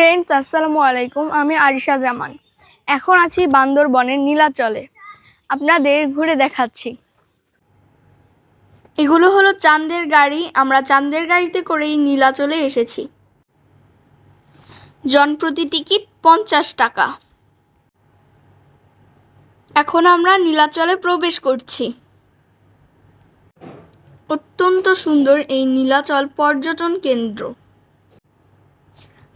Friends আসসালামু আলাইকুম। আমি আরিশা জামান। এখন আছি বান্দরবনের নীলাচলে। আপনাদের ঘুরে দেখাচ্ছি। এগুলো হলো চাঁদের গাড়ি। আমরা চাঁদের গাড়িতে করেই নীলাচলে এসেছি। জনপ্রতি টিকিট পঞ্চাশ টাকা। এখন আমরা নীলাচলে প্রবেশ করছি। অত্যন্ত সুন্দর এই নীলাচল পর্যটন কেন্দ্র।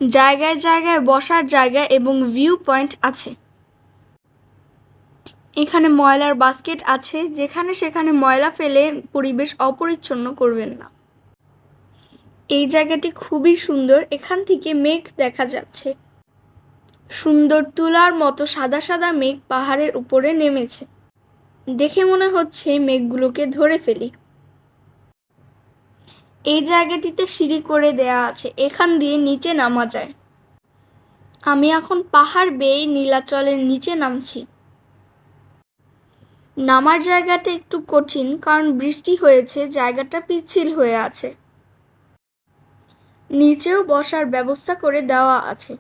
জায়গায় জায়গায়, বসার জায়গা এবং ভিউ পয়েন্ট আছে। এখানে ময়লার বাস্কেট আছে, যেখানে সেখানে ময়লা ফেলে পরিবেশ অপরিচ্ছন্ন করবেন না। এই জায়গাটি খুবই সুন্দর, এখান থেকে মেঘ দেখা যাচ্ছে। সুন্দর তুলার মতো সাদা সাদা মেঘ পাহাড়ের উপরে নেমেছে। দেখে মনে হচ্ছে মেঘগুলোকে ধরে ফেলি। এই জায়গাটিতে সিঁড়ি করে দেয়া আছে, এখান দিয়ে নিচে নামা যায়। আমি এখন পাহাড় বেয়ে নীলাচলের নিচে নামছি। নামার জায়গাটা একটু কঠিন, কারণ বৃষ্টি হয়েছে, জায়গাটা পিচ্ছিল হয়ে আছে। নিচেও বসার ব্যবস্থা করে দেওয়া আছে।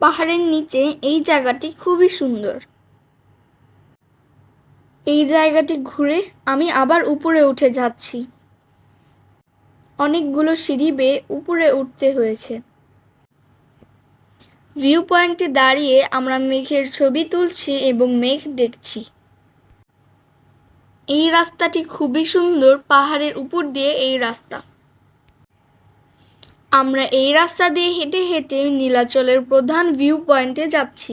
পাহাড়ের নিচে এই জায়গাটি খুবই সুন্দর। এই জায়গাটি ঘুরে আমি আবার উপরে উঠে যাচ্ছি। অনেকগুলো সিঁড়ি বেয়ে উপরে উঠতে হয়েছে। ভিউ পয়েন্টে দাঁড়িয়ে আমরা মেঘের ছবি তুলছি এবং মেঘ দেখছি। এই রাস্তাটি খুবই সুন্দর, পাহাড়ের উপর দিয়ে এই রাস্তা। আমরা এই রাস্তা দিয়ে হেঁটে হেঁটে নীলাচলের প্রধান ভিউ পয়েন্টে যাচ্ছি।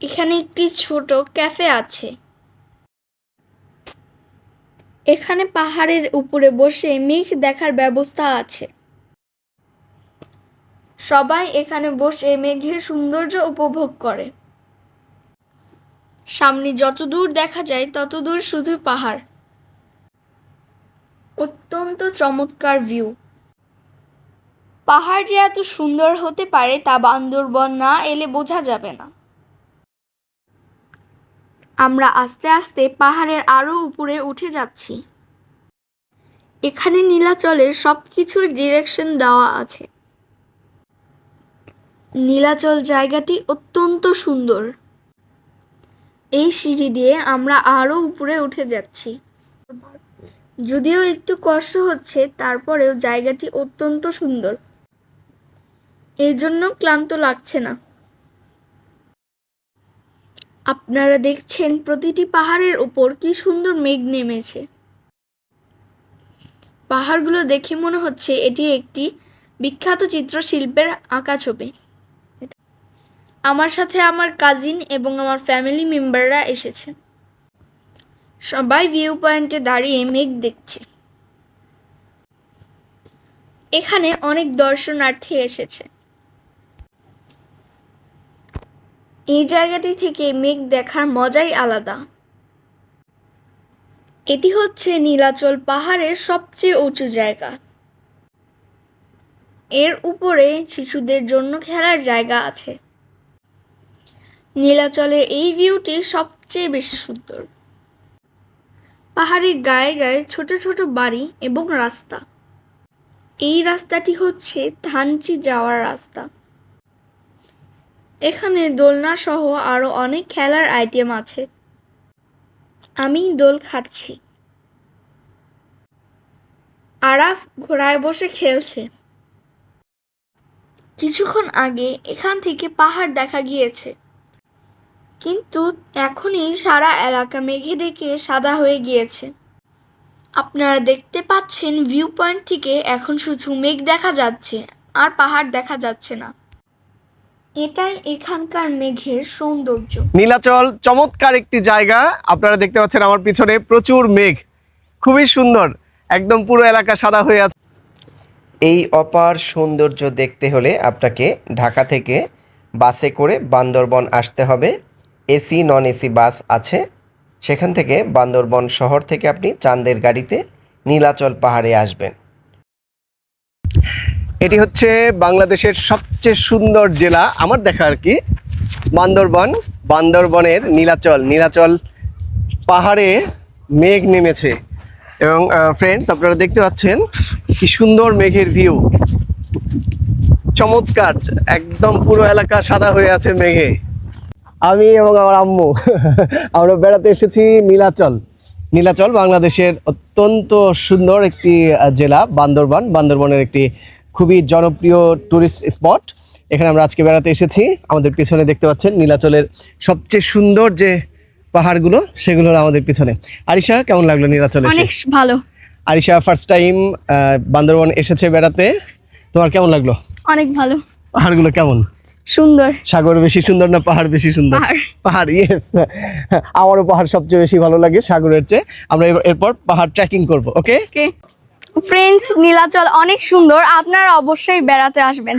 এখানে একটি ছোট ক্যাফে আছে। এখানে পাহাড়ের উপরে বসে মেঘ দেখার ব্যবস্থা আছে। সবাই এখানে বসে মেঘের সৌন্দর্য উপভোগ করে। সামনে যত দূর দেখা যায় তত দূর শুধু পাহাড়। অত্যন্ত চমৎকার ভিউ। পাহাড় যে এত সুন্দর হতে পারে তা বান্দরবন না এলে বোঝা যাবে না। আমরা আস্তে আস্তে পাহাড়ের আরও উপরে উঠে যাচ্ছি। এখানে নীলাচলের সব কিছুর ডিরেকশন দেওয়া আছে। নীলাচল জায়গাটি অত্যন্ত সুন্দর। এই সিঁড়ি দিয়ে আমরা আরও উপরে উঠে যাচ্ছি। যদিও একটু কষ্ট হচ্ছে, তারপরেও জায়গাটি অত্যন্ত সুন্দর। এই জন্য ক্লান্ত লাগছে না। আপনারা দেখছেন প্রতিটি পাহাড়ের উপর কি সুন্দর মেঘ নেমেছে। পাহাড়গুলো দেখে মনে হচ্ছে এটি একটি বিখ্যাত চিত্রশিল্পের আঁকা ছবি। আমার সাথে আমার কাজিন এবং আমার ফ্যামিলি মেম্বাররা এসেছে। সবাই ভিউ পয়েন্টে দাঁড়িয়ে মেঘ দেখছে। এখানে অনেক দর্শনার্থী এসেছে। এই জায়গাটি থেকে মেঘ দেখার মজাই আলাদা। এটি হচ্ছে নীলাচল পাহাড়ের সবচেয়ে উঁচু জায়গা। এর উপরে শিশুদের জন্য খেলার জায়গা আছে। নীলাচলের এই ভিউটি সবচেয়ে বেশি সুন্দর। পাহাড়ের গায়ে গায়ে ছোট ছোট বাড়ি এবং রাস্তা। এই রাস্তাটি হচ্ছে ধানচি যাওয়ার রাস্তা। এখানে দোলনা সহ আরও অনেক খেলার আইটেম আছে। আমি দোল খাচ্ছি। আরাফ ঘোড়ায় বসে খেলছে। কিছুক্ষণ আগে এখান থেকে পাহাড় দেখা গিয়েছে। কিন্তু এখনই সারা এলাকা মেঘে ডেকে সাদা হয়ে গিয়েছে। আপনারা দেখতে পাচ্ছেন ভিউ পয়েন্ট থেকে এখন শুধু মেঘ দেখা যাচ্ছে আর পাহাড় দেখা যাচ্ছে না। এটাই এখানকার মেঘের সৌন্দর্য। নীলাচল চমৎকার একটি জায়গা। আপনারা দেখতে পাচ্ছেন আমার পিছনে প্রচুর মেঘ। খুবই সুন্দর। একদম পুরো এলাকা সাদা হয়ে আছে। এই অপার সৌন্দর্য দেখতে হলে আপনাকে ঢাকা থেকে বাসে করে বান্দরবন আসতে হবে। এসি নন এসি বাস আছে। সেখান থেকে বান্দরবন শহর থেকে আপনি চাঁদের গাড়িতে নীলাচল পাহাড়ে আসবেন। এটি হচ্ছে বাংলাদেশের সবচেয়ে সুন্দর জেলা, আমার দেখা আর কি, বান্দরবন। বান্দরবনের নীলাচল নীলাচল পাহাড়ে মেঘ নেমেছে। এবং ফ্রেন্ডস আপনারা দেখতে পাচ্ছেন কি সুন্দর মেঘের ভিউ চমৎকার, একদম পুরো এলাকা সাদা হয়ে আছে মেঘে। আমি এবং আমার আম্মু, আমরা বেড়াতে এসেছি নীলাচল। নীলাচল বাংলাদেশের অত্যন্ত সুন্দর একটি জেলা, বান্দরবান। বান্দরবনের একটি খুবই জনপ্রিয় টুরিস্ট স্পট এখানে আমরা আজকে বেড়াতে এসেছি। আমাদের পিছনে দেখতে পাচ্ছেন নীলাচলের সবচেয়ে সুন্দর যে পাহাড়গুলো সেগুলো আমাদের পিছনে। আরিশা কেমন লাগল নীলাচলে? অনেক ভালো। আরিশা ফার্স্ট টাইম বান্দরবন এসেছে বেড়াতে। তোমার কেমন লাগল? অনেক ভালো। পাহাড়গুলো কেমন? সুন্দর। সাগর বেশি সুন্দর না পাহাড় বেশি সুন্দর। পাহাড়। ইয়েস আমারও পাহাড় সবচেয়ে বেশি ভালো লাগে সাগরের চেয়ে। আমরা এরপর পাহাড় ট্রেকিং করব ওকে ফ্রেন্ডস নীলাচল অনেক সুন্দর আপনারা অবশ্যই বেড়াতে আসবেন।